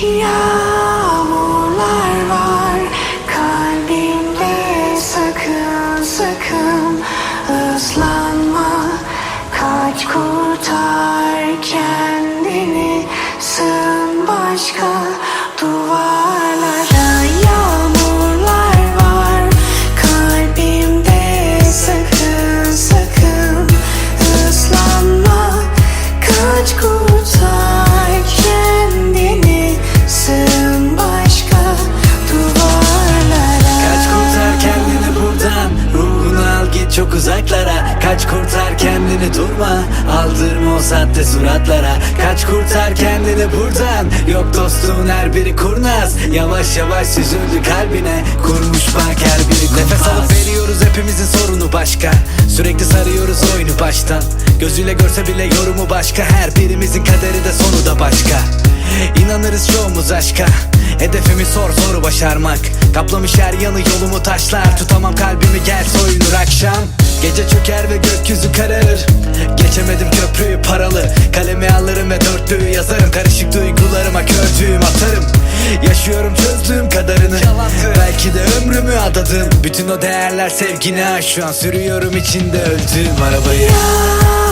Yağmurlar var kalbimde sakın sakın ıslanma. Kaç kurtar kendini sığın başka duvarlara çok uzaklara Kaç kurtar kendini durma. Aldırma o sahte suratlara. Kaç kurtar kendini buradan. Yok dostluğun her biri kurnaz. Yavaş yavaş süzüldü kalbine. Kurmuş bak her biri kumpas Nefes alıp veriyoruz hepimizin sorunu başka. Sürekli sarıyoruz oyunu baştan. Gözüyle görse bile yorumu başka. Her birimizin kaderi de sonu da başka. İnanırız çoğumuz aşka Hedefimi sor soru başarmak. Kaplamış her yanı yolumu taşlar. Tutamam kalbimi gel soyunur akşam. Gece çöker ve gökyüzü kararır. Geçemedim köprüyü paralı. Kalemi alırım ve dörtlüğü yazarım. Karışık duygularıma kördüğüm atarım. Yaşıyorum çözdüğüm kadarını. Belki de ömrümü adadım. Bütün o değerler sevgine aş Şu an sürüyorum içinde öldüğüm arabayı. Yağmurlar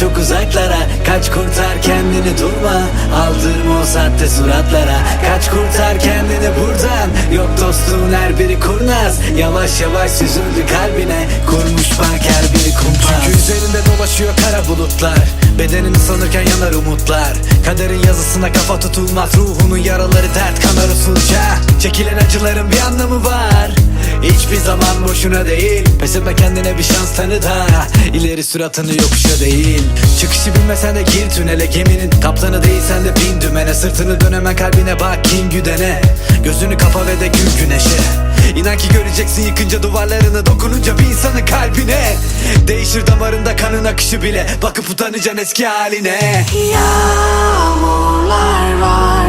çok uzaklara. Kaç kurtar kendini durma Aldırma o sahte suratlara. Kaç kurtar kendini buradan Yok dostluğun her biri kurnaz. Yavaş yavaş süzüldü kalbine Kurmuş bak dolaşıyor kara bulutlar. Bedenini sanırken yanar umutlar. Kaderin yazısına kafa tutulmaz Ruhunun yaraları dert kanar usulca. Çekilen acıların bir anlamı var. Hiçbir zaman boşuna değil. Pes etme kendine bir şans tanı da İleri suratını yokuşa değil. Çıkışı bilmesen de gir tünele Geminin. Kaptanı değilsen de bin dümene. Sırtını dönemen kalbine bak kin güdene. Gözünü kapa ve de gül güneşe. İnan ki göreceksin yıkınca duvarlarını Dokununca bir insanın kalbine Değişir damarında kanın akışı bile. Bakıp utanacaksın eski haline. Yağmurlar var